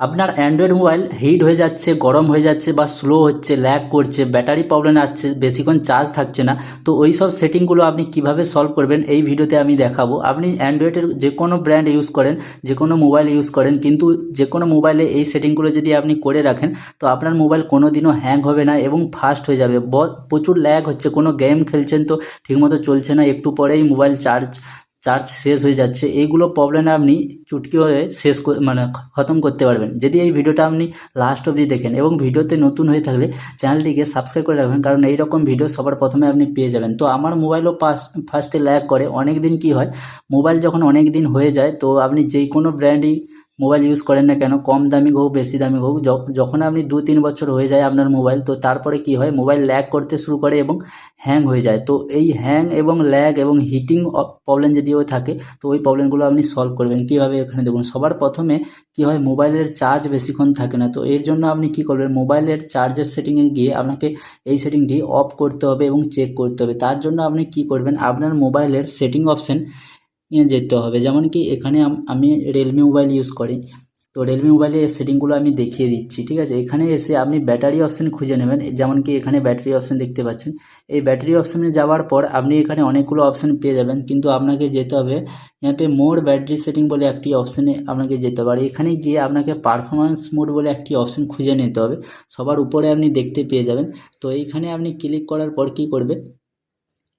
আপনার Android mobile hit হয়ে যাচ্ছে, গরম হয়ে যাচ্ছে বা স্লো হচ্ছে ল্যাগ করছে ব্যাটারি প্রবলেম আসছে বেশিক্ষণ চার্জ থাকছে না, তো ওই সব সেটিংগুলো আপনি কীভাবে সলভ করবেন এই ভিডিওতে আমি দেখাবো। আপনি অ্যান্ড্রয়েডের যে কোনো ব্র্যান্ড ইউজ করেন, যে কোনো মোবাইল ইউজ করেন, কিন্তু যে কোনো মোবাইলে এই সেটিংগুলো যদি আপনি করে রাখেন, তো আপনার মোবাইল কোনো দিনও হ্যাং হবে না এবং ফাস্ট হয়ে যাবে। প্রচুর ল্যাগ হচ্ছে, কোনো গেম খেলছেন তো ঠিকমতো চলছে না, একটু পরেই মোবাইল চার্জ চার্জ শেষ হয়ে যাচ্ছে, এইগুলো প্রবলেমে আপনি চুটকি হয়ে শেষ মানে খতম করতে পারবেন। যদি এই ভিডিওটা আপনি লাস্ট অবধি দেখেন এবং ভিডিওতে নতুন হয়ে থাকলে চ্যানেলটিকে সাবস্ক্রাইব করে রাখবেন, কারণ এই রকম ভিডিও সবার প্রথমে আপনি পেয়ে যাবেন। তো আমার মোবাইলও ফার্স্টে ল্যাগ করে অনেক দিন কী হয় মোবাইল যখন অনেক দিন হয়ে যায়, তো আপনি যেই কোনো ব্র্যান্ডই মোবাইল ইউজ করেন না কেন? কম দামি হোক, বেশি দামি হোক যখন আপনি দু তিন বছর হয়ে যায় আপনার মোবাইল, তো তারপরে কি হয়? মোবাইল ল্যাগ করতে শুরু করে এবং হ্যাং হয়ে যায়। তো এই হ্যাং এবং ল্যাগ এবং হিটিং প্রবলেম যদিও থাকে, তো ওই প্রবলেমগুলো আপনি সলভ করবেন। কীভাবে? এখানে দেখুন, সবার প্রথমে কি হয়? মোবাইলের চার্জ বেশিক্ষণ থাকে না। তো এর জন্য আপনি কি করবেন? মোবাইলের চার্জের সেটিংয়ে গিয়ে আপনাকে এই সেটিংটি অফ করতে হবে এবং চেক করতে হবে। তার জন্য আপনি কি করবেন? আপনার মোবাইলের সেটিং অপশন যেতে হবে। যেমন কি এখানে আম- রিয়েলমি মোবাইল ইউজ করি। তো রিয়েলমি মোবাইলের সেটিংগুলো আমি দেখিয়ে দিচ্ছি, ঠিক আছে? এখানে এসে আপনি ব্যাটারি অপশন খুঁজে নেবেন। যেমন কি এখানে ব্যাটারি অপশন দেখতে পাচ্ছেন। এই ব্যাটারি অপশনে যাওয়ার পর আপনি এখানে অনেকগুলো অপশন পেয়ে যাবেন। কিন্তু আপনাকে যেতে হবে এতে মোর ব্যাটারি সেটিং বলে একটি অপশনে আপনাকে যেতে হবে। আর এখানে গিয়ে আপনাকে পারফরমেন্স মোড বলে একটি অপশন খুঁজে নিতে হবে। সবার উপরে আপনি দেখতে পেয়ে যাবেন। তো এইখানে আপনি ক্লিক করার পর কি করবে?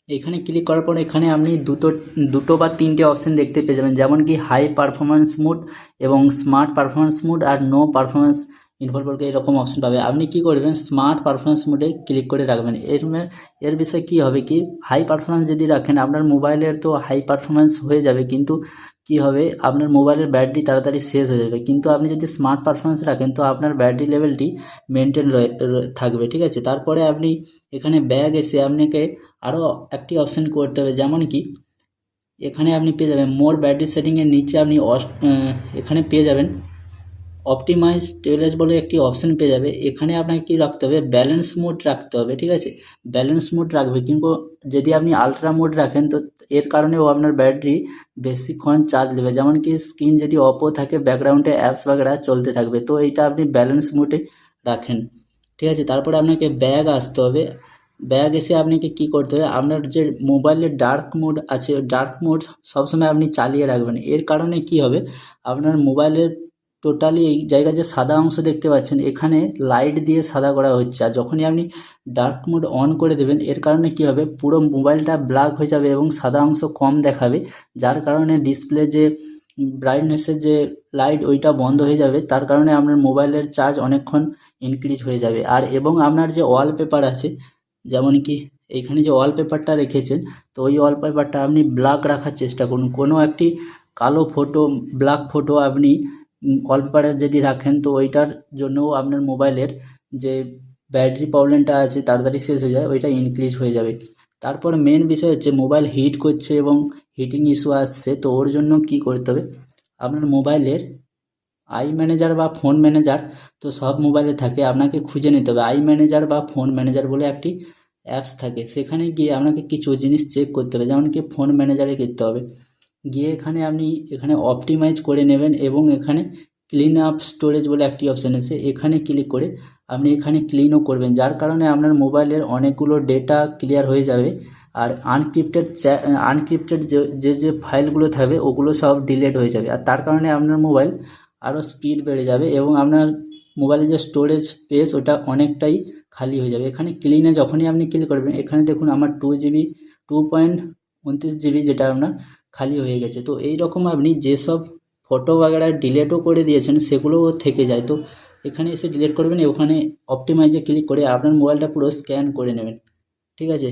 এখানে ক্লিক করার পর এখানে আপনি দুটো দুটো বা তিনটে অপশান দেখতে পেয়ে যাবেন। যেমন কি হাই পারফরমেন্স মুড এবং স্মার্ট পারফরমেন্স মুড আর নো পারফরমেন্স ইনভলভকে এরকম অপশান পাবে। আপনি কি করবেন? স্মার্ট পারফরমেন্স মুডে ক্লিক করে রাখবেন। এর এর বিষয়ে কি হবে কি? হাই পারফরমেন্স যদি রাখেন, আপনার মোবাইলের তো হাই পারফরমেন্স হয়ে যাবে, কিন্তু কি হবে? আপনার মোবাইলের ব্যাটারি তাড়াতাড়ি শেষ হয়ে যাবে। কিন্তু আপনি যদি স্মার্ট পারফরমেন্স রাখেন, তো আপনার ব্যাটারি লেভেলটি মেনটেন থাকবে, ঠিক আছে? তারপরে আপনি এখানে ব্যাগ এসে আপনাকে আরও একটি অপশন করতে হবে, যেমন কি, এখানে আপনি পেয়ে যাবেন মোর ব্যাটারি সেটিংয়ের নিচে আপনি অস- এখানে পেয়ে যাবেন অপটিমাইজ স্টেবিলাইজ বলে একটি অপশন পেয়ে যাবে। এখানে আপনাকে কী রাখতে হবে? ব্যালেন্স মোড রাখতে হবে, ঠিক আছে? ব্যালেন্স মোড রাখবে, কিন্তু যদি আপনি আলট্রা মোড রাখেন, তো এর কারণেও আপনার ব্যাটারি বেশিক্ষণ চার্জ নেবে। যেমন কি স্ক্রিন যদি অপো থাকে ব্যাকগ্রাউন্ডে অ্যাপস বাগেরা চলতে থাকবে, তো এইটা আপনি ব্যালেন্স মোডে রাখেন, ঠিক আছে? তারপরে আপনাকে ব্যাগ আসতে হবে। ব্যাগ এসে আপনাকে কী করতে হবে? আপনার যে মোবাইলের ডার্ক মোড আছে ডার্ক মোড সবসময় আপনি চালিয়ে রাখবেন। এর কারণে কি হবে? আপনার মোবাইলের টোটালি এই জায়গায় যে সাদা অংশ দেখতে পাচ্ছেন, এখানে লাইট দিয়ে সাদা করা হচ্ছে। আর যখনই আপনি ডার্ক মোড অন করে দেবেন, এর কারণে কি হবে? পুরো মোবাইলটা ব্ল্যাক হয়ে যাবে এবং সাদা অংশ কম দেখাবে, যার কারণে ডিসপ্লে যে ব্রাইটনেসের যে লাইট ওইটা বন্ধ হয়ে যাবে। তার কারণে আপনার মোবাইলের চার্জ অনেকক্ষণ ইনক্রিজ হয়ে যাবে। আর এবং আপনার যে ওয়ালপেপার আছে, যেমন কি এইখানে যে ওয়ালপেপারটা রেখেছেন, তো ওই ওয়ালপেপারটা আপনি ব্ল্যাক রাখার চেষ্টা করুন। কোনো একটি কালো ফটো ব্ল্যাক ফটো আপনি ওয়ালপেপারে যদি রাখেন, তো ওইটার জন্যও আপনার মোবাইলের যে ব্যাটারি প্রবলেমটা আছে, তাড়াতাড়ি শেষ হয়ে যায়, ওইটা ইনক্রিজ হয়ে যাবে। তারপর মেন বিষয় হচ্ছে মোবাইল হিট করছে এবং হিটিং ইস্যু আসছে, তো ওর জন্য কী করতে হবে? আপনার মোবাইলের আই ম্যানেজার বা ফোন ম্যানেজার তো সব মোবাইলে থাকে, আপনাকে খুঁজে নিতে হবে। আই ম্যানেজার বা ফোন ম্যানেজার বলে একটি অ্যাপস থাকে, সেখানে গিয়ে আপনাকে কিছু জিনিস চেক করতে হবে। যেমন কি ফোন ম্যানেজারে করতে হবে। গিয়ে এখানে আপনি এখানে অপটিমাইজ করে নেবেন এবং এখানে ক্লিন আপ স্টোরেজ বলে একটি অপশান আছে। এখানে ক্লিক করে আপনি এখানে ক্লিনও করবেন। যার কারণে আপনার মোবাইলের অনেকগুলো ডেটা ক্লিয়ার হয়ে যাবে আর আনক্রিপ্টেড আনক্রিপ্টেড যে যে ফাইলগুলো থাকবে ওগুলো সব ডিলেট হয়ে যাবে। আর তার কারণে আপনার মোবাইল আরও স্পিড বেড়ে যাবে এবং আপনার মোবাইলের যে স্টোরেজ স্পেস ওটা অনেকটাই খালি হয়ে যাবে। এখানে ক্লিনে যখনই আপনি ক্লিক করবেন, এখানে দেখুন আমার টু জিবি টু পয়েন্ট উনত্রিশ জিবি যেটা আপনার খালি হয়ে গেছে। তো এই রকম আপনি যেসব ফটো বাগেরা ডিলেটও করে দিয়েছেন, সেগুলোও থেকে যায়। তো এখানে এসে ডিলিট করবেন, ওখানে অপটিমাইজে ক্লিক করে আপনার মোবাইলটা পুরো স্ক্যান করে নেবেন। ঠিক আছে?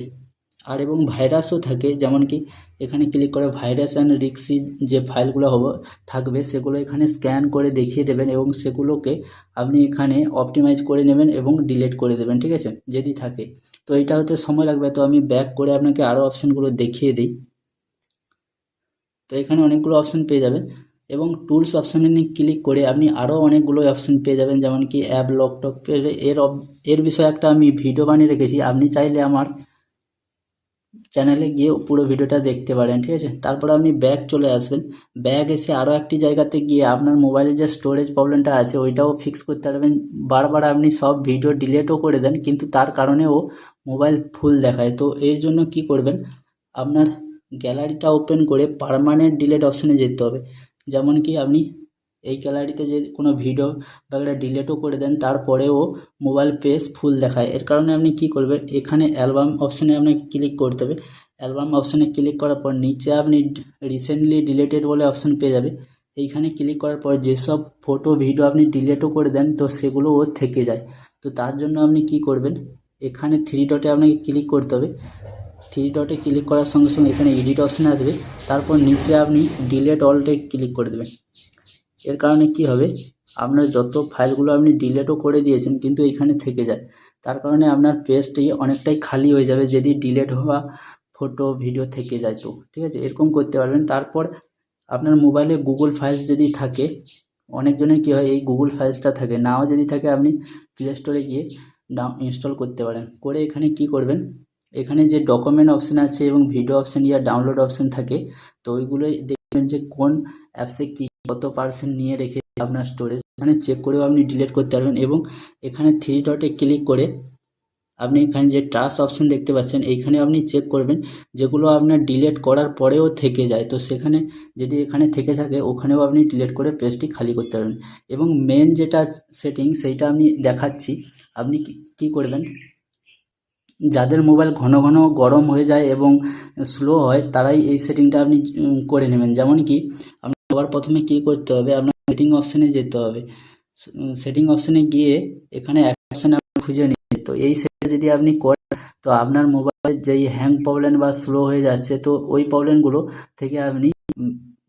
আর এবং ভাইরাসও থাকে, যেমন কি এখানে ক্লিক করে ভাইরাস অ্যান্ড রিক্সি যে ফাইলগুলো হবে, থাকবে, সেগুলো এখানে স্ক্যান করে দেখিয়ে দেবেন এবং সেগুলোকে আপনি এখানে অপটিমাইজ করে নেবেন এবং ডিলিট করে দেবেন। ঠিক আছে? যদি থাকে। তো এইটা হতে সময় লাগবে। তো আমি ব্যাক করে আপনাকে আরও অপশানগুলো দেখিয়ে দিই। তো এখানে অনেকগুলো অপশান পেয়ে যাবেন এবং টুলস অপশানে ক্লিক করে আপনি আরও অনেকগুলো অপশান পেয়ে যাবেন, যেমন কি অ্যাপ লকটক এর এর বিষয়ে একটা আমি ভিডিও বানিয়ে রেখেছি। আপনি চাইলে আমার চ্যানেলে গিয়ে পুরো ভিডিওটা দেখতে পারেন, ঠিক আছে? তারপর আপনি ব্যাক চলে আসবেন। ব্যাক এসে আরও একটি জায়গাতে গিয়ে আপনার মোবাইলের যে স্টোরেজ প্রবলেমটা আছে, ওইটাও ফিক্স করতে পারবেন। বারবার আপনি সব ভিডিও ডিলেটও করে দেন, কিন্তু তার কারণেও মোবাইল ফুল দেখায়। তো এর জন্য কি করবেন? আপনার গ্যালারিটা ওপেন করে পার্মানেন্ট ডিলেট অপশানে যেতে হবে। যেমন কি আপনি এই গ্যালারিতে যে কোনো ভিডিও বা একটা ডিলেটও করে দেন, তারপরেও মোবাইল পেজ ফুল দেখায়। এর কারণে আপনি কি করবেন, এখানে অ্যালবাম অপশানে আপনাকে ক্লিক করতে হবে। অ্যালবাম অপশানে ক্লিক করার পর নিচে আপনি রিসেন্টলি ডিলেটেড বলে অপশান পেয়ে যাবে। এইখানে ক্লিক করার পর যেসব ফটো ভিডিও আপনি ডিলেটও করে দেন, তো সেগুলো ও থেকে যায়। তো তার জন্য আপনি কি করবেন, এখানে থ্রি ডটে আপনাকে ক্লিক করতে হবে। থ্রি ডটে ক্লিক করার সঙ্গে সঙ্গে এখানে এডিট অপশান আসবে। তারপর নিচে আপনি ডিলেট অলটে ক্লিক করে দেবেন। এর কারণে কি হবে? আপনার যত ফাইলগুলো আপনি ডিলেটও করে দিয়েছেন কিন্তু এখানে থেকে যায়। তার কারণে আপনার পেজটি অনেকটাই খালি হয়ে যাবে যদি ডিলেট হওয়া ফটো ভিডিও থেকে যায় তো। ঠিক আছে? এরকম করতে পারবেন। তারপর আপনার মোবাইলে গুগল ফাইলস যদি থাকে, অনেকজনের কী হয়, এই গুগল ফাইলসটা থাকে। নাও যদি থাকে, আপনি প্লে স্টোরে গিয়ে ডাউ ইনস্টল করতে পারেন। করে এখানে কি করবেন? এখানে যে ডকুমেন্ট অপশান আছে এবং ভিডিও অপশান ইয়া ডাউনলোড অপশান থাকে, তো ওইগুলোই দেখবেন যে কোন অ্যাপসে কী কত পার্সেন্ট নিয়ে রেখে আপনার স্টোরেজ এখানে চেক করেও আপনি ডিলিট করতে পারবেন এবং এখানে থ্রি ডটে ক্লিক করে আপনি এখানে যে ট্রাস্ট অপশান দেখতে পাচ্ছেন, এইখানে আপনি চেক করবেন যেগুলো আপনার ডিলিট করার পরেও থেকে যায়। তো সেখানে যদি এখানে থেকে থাকে, ওখানেও আপনি ডিলিট করে পেজটি খালি করতে পারবেন। এবং মেন যেটা সেটিং সেইটা আমি দেখাচ্ছি। আপনি কী করবেন? যাদের মোবাইল ঘন ঘন গরম হয়ে যায় এবং স্লো হয়, তারাই এই সেটিংটা আপনি করে নেবেন। যেমন কি আপনি সবার প্রথমে কী করতে হবে? আপনার সেটিং অপশানে যেতে হবে। সেটিং অপশানে গিয়ে এখানে অপশানে আপনি খুঁজে নিন। তো এই সেটটা যদি আপনি করেন, তো আপনার মোবাইলের যেই হ্যাং প্রবলেম বা স্লো হয়ে যাচ্ছে, তো ওই প্রবলেমগুলো থেকে আপনি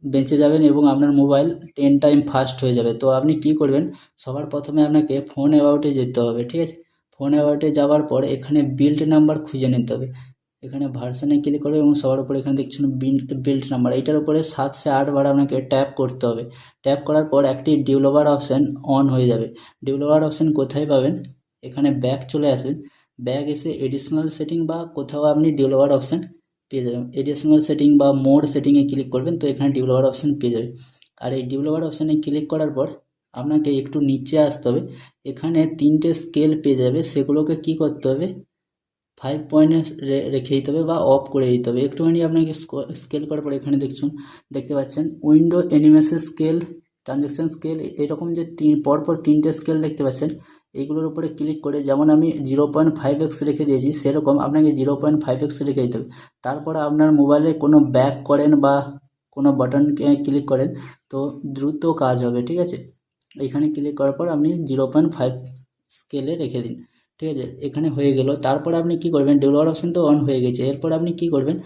বেঁচে যাবেন এবং আপনার মোবাইল টেন টাইম ফাস্ট হয়ে যাবে। তো আপনি কী করবেন? সবার প্রথমে আপনাকে ফোন অ্যাবাউটে যেতে হবে, ঠিক আছে? ফোন অ্যাবাউটে যাওয়ার পর এখানে বিল্ড নাম্বার খুঁজে নিতে হবে। এখানে ভার্সানে ক্লিক করবে এবং সবার উপরে এখানে দেখছেন বিল্ড বিল্ড নাম্বার এইটার উপরে সাত সে আটবার আপনাকে ট্যাপ করতে হবে। ট্যাপ করার পর একটি ডেভেলপার অপশান অন হয়ে যাবে। ডেভেলপার অপশান কোথায় পাবেন? এখানে ব্যাক চলে আসবেন ব্যাক এসে এডিশনাল সেটিং বা কোথাও আপনি ডেভেলপার অপশান পেয়ে যাবেন। এডিশনাল সেটিং বা মোড সেটিংয়ে ক্লিক করবেন, তো এখানে ডেভেলপার অপশান পেয়ে যাবে। আর এই ডেভেলপার অপশানে ক্লিক করার পর আপনাকে একটু নিচে আসতে হবে। এখানে তিনটে স্কেল পেয়ে যাবে, সেগুলোকে কি করতে হবে? ফাইভ পয়েন্টে রেখে দিতে হবে বা অফ করে দিতে হবে। একটুখানি আপনাকে স্কেল করার পরে এখানে দেখছুন, দেখতে পাচ্ছেন window animation scale transaction scale এরকম যে তিন, পরপর তিনটে স্কেল দেখতে পাচ্ছেন এইগুলোর উপরে ক্লিক করে যেমন আমি জিরো পয়েন্ট ফাইভ এক্স রেখে দিয়েছি, সেরকম আপনাকে জিরো পয়েন্ট ফাইভ এক্স রেখে দিতে হবে। তারপরে আপনার মোবাইলে কোনো ব্যাক করেন বা কোনো বাটনকে ক্লিক করেন, তো দ্রুত কাজ হবে, ঠিক আছে? এখানে ক্লিক করার পর আপনি জিরো পয়েন্ট ফাইভ স্কেলে রেখে দিন, ঠিক আছে? এখানে হয়ে গেল। তারপর আপনি কি করবেন? ডেভেলপার অপশান তো অন হয়ে গেছে। এরপর আপনি কি করবেন?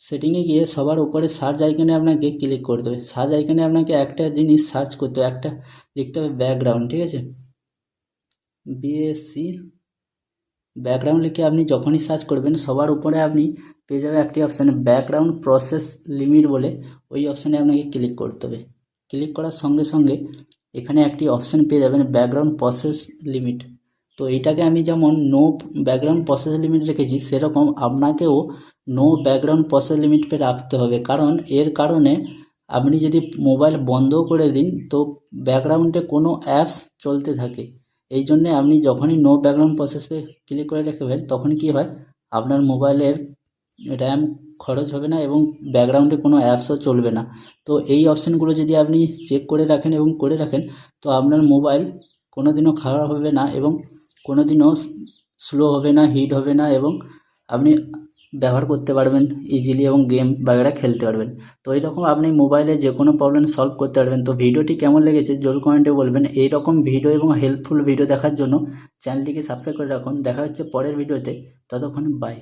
সেটিংয়ে গিয়ে সবার উপরে সার্চ আইকনে আপনাকে ক্লিক করতে হবে। সার্চ আইকনে আপনাকে একটা জিনিস সার্চ করতে হবে। একটা লিখতে হবে ব্যাকগ্রাউন্ড ঠিক আছে? বিএসসি ব্যাকগ্রাউন্ড লিখে আপনি যখনই সার্চ করবেন, সবার উপরে আপনি পেয়ে যাবে একটি অপশান ব্যাকগ্রাউন্ড প্রসেস লিমিট বলে। ওই অপশানে আপনাকে ক্লিক করতে হবে। ক্লিক করার সঙ্গে সঙ্গে এখানে একটি অপশান পেয়ে যাবেন ব্যাকগ্রাউন্ড প্রসেস লিমিট তো এইটাকে আমি যেমন নো ব্যাকগ্রাউন্ড প্রসেস লিমিট রেখেছি, সেরকম আপনাকেও নো ব্যাকগ্রাউন্ড প্রসেস লিমিট রাখতে হবে। কারণ এর কারণে আপনি যদি মোবাইল বন্ধ করে দিন, তো ব্যাকগ্রাউন্ডে কোনো অ্যাপস চলতে থাকে। এই জন্যে আপনি যখনই নো ব্যাকগ্রাউন্ড প্রসেস পে ক্লিক করে রাখবেন তখন কী হয়? আপনার মোবাইলের র্যাম খরচ হবে না এবং ব্যাকগ্রাউন্ডে কোনো অ্যাপসও চলবে না। তো এই অপশানগুলো যদি আপনি চেক করে রাখেন এবং করে রাখেন, তো আপনার মোবাইল কোনো দিনও খারাপ হবে না এবং কোনো দিনও স্লো হবে না হিট হবে না এবং আপনি ব্যবহার করতে পারবেন ইজিলি এবং গেম বাগেরা খেলতে পারবেন। তো এইরকম আপনি মোবাইলে যে কোনো প্রবলেম সলভ করতে পারবেন। তো ভিডিওটি কেমন লেগেছে জরুর কমেন্টে বলবেন। এই রকম ভিডিও এবং হেল্পফুল ভিডিও দেখার জন্য চ্যানেলটিকে সাবস্ক্রাইব করে রাখুন। দেখা হচ্ছে পরের ভিডিওতে ততক্ষণ বাই